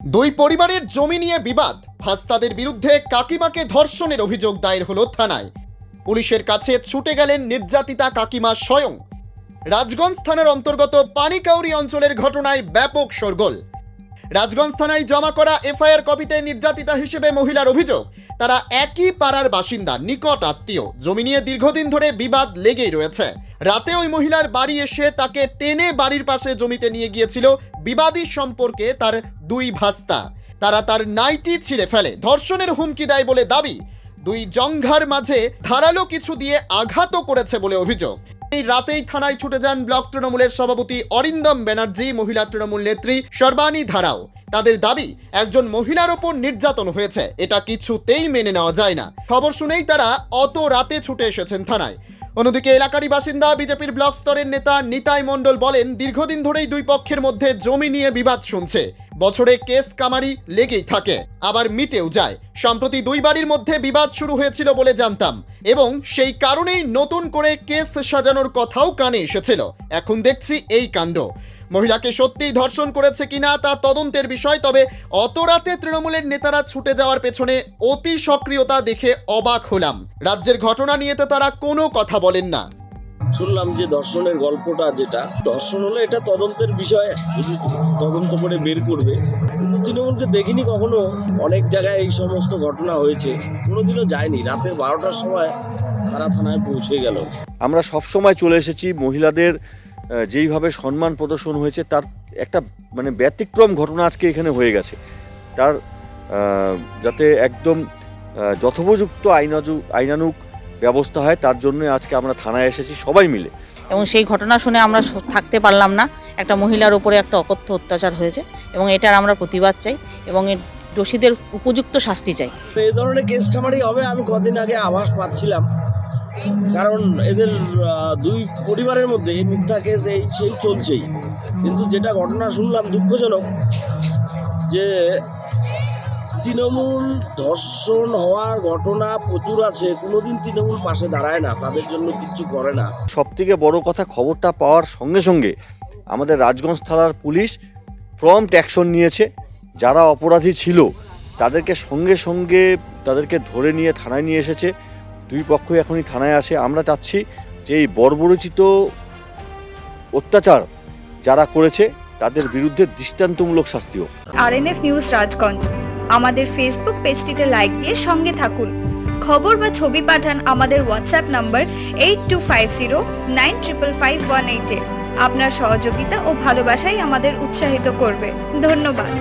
দুই পরিবারের জমি নিয়ে বিবাদ। ভাস্তাদের বিরুদ্ধে কাকিমাকে ধর্ষণের অভিযোগ দায়ের হলো থানায়। পুলিশের কাছে ছুটে গেলেন নির্যাতিতা কাকিমা স্বয়ং। রাজগঞ্জ থানার অন্তর্গত পানিকাউরি অঞ্চলের ঘটনায় ব্যাপক শোরগোল। রাজগঞ্জ থানায় জমা করা এফআইআর কপিতে নির্যাতিতা হিসেবে মহিলার অভিযোগ, তারা একই পাড়ার বাসিন্দা, নিকট আত্মীয়। জমি নিয়ে দীর্ঘদিন ধরে বিবাদ লেগেই রয়েছে। রাতে ওই মহিলার বাড়ি এসে তাকে টেনে বাড়ির পাশে জমিতে নিয়ে গিয়েছিল। বিবাদী সম্পর্কে তার দুই ভাস্তা। তারা তার নাইটি ছিঁড়ে ফেলে। ধর্ষণের হুমকি দেয় বলে দাবি। দুই জঙ্ঘার মাঝে ধারালো কিছু দিয়ে আঘাতও করেছে বলে অভিযোগ। এই রাতেই থানায় ছুটে যান ব্লক তৃণমূলের সভাপতি অরিন্দম ব্যানার্জি, মহিলা তৃণমূল নেত্রী সর্বাণী ধারাও। তাদের দাবি, একজন মহিলার ওপর নির্যাতন হয়েছে। এটা কিছুতেই মেনে নেওয়া যায় না। খবর শুনেই তারা অত রাতে ছুটে এসেছেন থানায়। অন্যদিকে এলাকারই বাসিন্দা বিজেপির ব্লক স্তরের নেতা নিতাই মণ্ডল বলেন, দীর্ঘদিন ধরেই দুই পক্ষের মধ্যে জমি নিয়ে বিবাদ শুনছে। বছরে কেস কামারি লেগেই থাকে, আবার মিটেও যায়। সম্প্রতি দুই বাড়ির মধ্যে বিবাদ শুরু হয়েছিল বলে জানতাম এবং সেই কারণেই নতুন করে কেস সাজানোর কথাও কানে এসেছিল। এখন দেখছি এই কাণ্ড। মহিলাকে সত্যিই ধর্ষণ করেছে কিনা তা তদন্তের বিষয় তবে অত রাতে তৃণমূলের নেতারা ছুটে যাওয়ার পেছনে অতি সক্রিয়তা দেখে অবাক হলাম। রাজ্যের ঘটনা নিয়ে তো তারা কোনো কথা বলেন না। শুনলাম যে দর্শনের গল্পটা যেটা দর্শন হলে এটা তদন্তের বিষয় যদি তদন্ত করে বের করবে। কিন্তু তৃণমূলকে দেখিনি কখনো অনেক জায়গায় এই সমস্ত ঘটনা হয়েছে কোনোদিনও যায়নি। রাতের বারোটার সময় তারা থানায় পৌঁছে গেল। আমরা সব সময় চলে এসেছি মহিলাদের যেইভাবে সম্মান প্রদর্শন হয়েছে তার একটা মানে ব্যতিক্রম ঘটনা আজকে এখানে হয়ে গেছে। তার যাতে একদম যথোপযুক্ত আইনাজু আইনানুক ব্যবস্থা হয় তার জন্য আজকে আমরা থানায় এসেছি সবাই মিলে। এবং সেই ঘটনা শুনে আমরা থাকতে পারলাম না। একটা মহিলার উপরে একটা অকথ্য অত্যাচার হয়েছে এবং এটার আমরা প্রতিবাদ চাই এবং এর দোষীদের উপযুক্ত শাস্তি চাই। তো এই ধরনের কেস কামারি হবে আমি কদিন আগে আভাস পাচ্ছিলাম। কারণ এদের দুই পরিবারের মধ্যে মিথ্যা কেস এই সেই চলছেই। কিন্তু যেটা ঘটনা শুনলাম দুঃখজনক, যে তৃণমূল ধর্ষণ হওয়ার ঘটনা প্রচুর আছে, কোনোদিন তৃণমূল পাশে দাঁড়ায় না, তাদের জন্য কিচ্ছু করে না। সব থেকে বড় কথা খবরটা পাওয়ার সঙ্গে সঙ্গে আমাদের রাজগঞ্জ থানার পুলিশ প্রম্পট অ্যাকশন নিয়েছে। যারা অপরাধী ছিল, তাদেরকে সঙ্গে সঙ্গে তাদেরকে ধরে নিয়ে থানায় নিয়ে এসেছে। দুই পক্ষই এখনই থানায় আসে। আমরা চাচ্ছি যে এই বর্বরচিত অত্যাচার যারা করেছে, তাদের বিরুদ্ধে দৃষ্টান্তমূলক শাস্তি হোক। আরএনএফ নিউজ রাজগঞ্জ আমাদের ফেসবুক পেজটিতে লাইক দিয়ে সঙ্গে থাকুন। খবর বা ছবি পাঠান আমাদের WhatsApp number eight two five zero nine triple five one এইটে আপনার সহযোগিতা ও ভালোবাসাই আমাদের উৎসাহিত করবে। ধন্যবাদ।